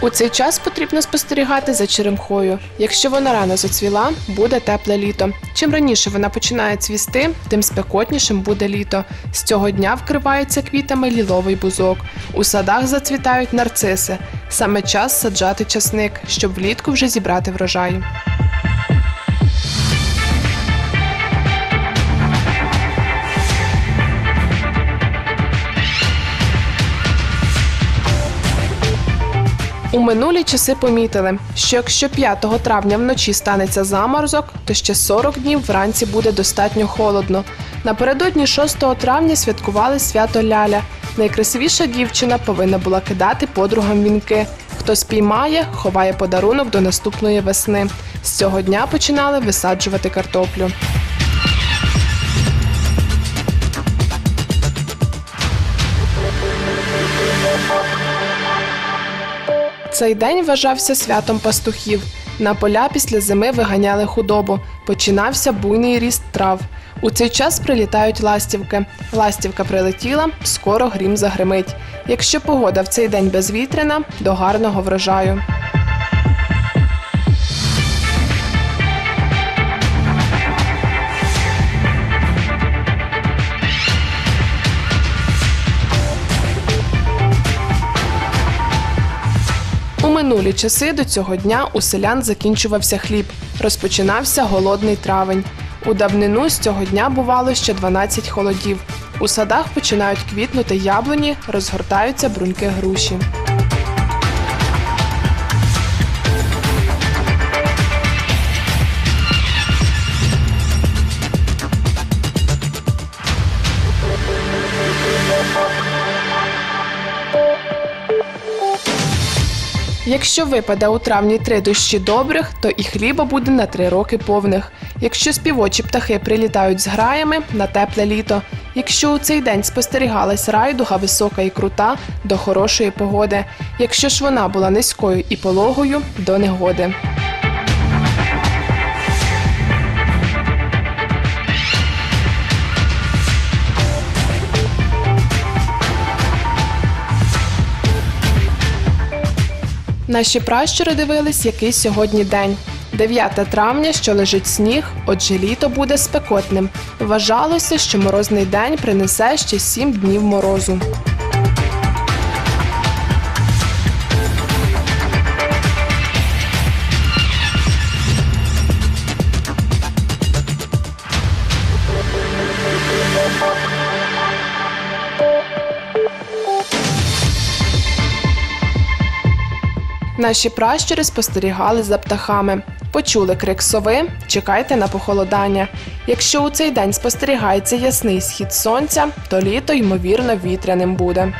У цей час потрібно спостерігати за черемхою. Якщо вона рано зацвіла, буде тепле літо. Чим раніше вона починає цвісти, тим спекотнішим буде літо. З цього дня вкривається квітами ліловий бузок. У садах зацвітають нарциси. Саме час саджати часник, щоб влітку вже зібрати врожай. У минулі часи помітили, що якщо 5 травня вночі станеться заморозок, то ще 40 днів вранці буде достатньо холодно. Напередодні 6 травня святкували свято Ляля. Найкрасивіша дівчина повинна була кидати подругам вінки. Хто спіймає, ховає подарунок до наступної весни. З цього дня починали висаджувати картоплю. Цей день вважався святом пастухів. На поля після зими виганяли худобу. Починався буйний ріст трав. У цей час прилітають ластівки. Ластівка прилетіла, скоро грім загримить. Якщо погода в цей день безвітряна, до гарного врожаю. У минулі часи до цього дня у селян закінчувався хліб, розпочинався голодний травень. У давнину з цього дня бувало ще 12 холодів. У садах починають квітнути яблуні, розгортаються бруньки груші. Якщо випаде у травні три дощі добрих, то і хліба буде на три роки повних. Якщо співочі птахи прилітають з граями на тепле літо. Якщо у цей день спостерігалась райдуга висока і крута до хорошої погоди. Якщо ж вона була низькою і пологою до негоди. Наші пращури дивились, який сьогодні день. 9 травня, що лежить сніг, отже літо буде спекотним. Вважалося, що морозний день принесе ще 7 днів морозу. Наші пращури спостерігали за птахами. Почули крик сови, чекайте на похолодання. Якщо у цей день спостерігається ясний схід сонця, то літо ймовірно вітряним буде.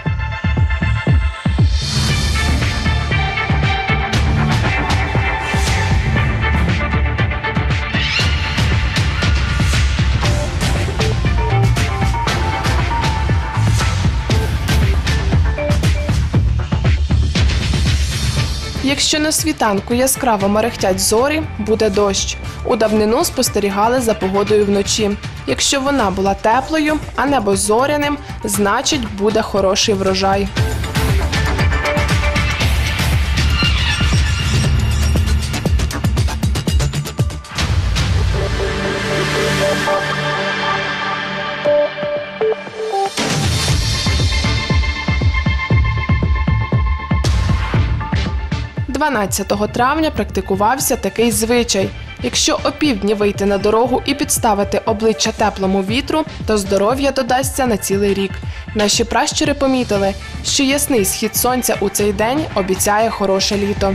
Якщо на світанку яскраво мерехтять зорі, буде дощ. У давнину спостерігали за погодою вночі. Якщо вона була теплою, а небо зоряним, значить буде хороший врожай. – 12 травня практикувався такий звичай. Якщо опівдні вийти на дорогу і підставити обличчя теплому вітру, то здоров'я додасться на цілий рік. Наші пращури помітили, що ясний схід сонця у цей день обіцяє хороше літо.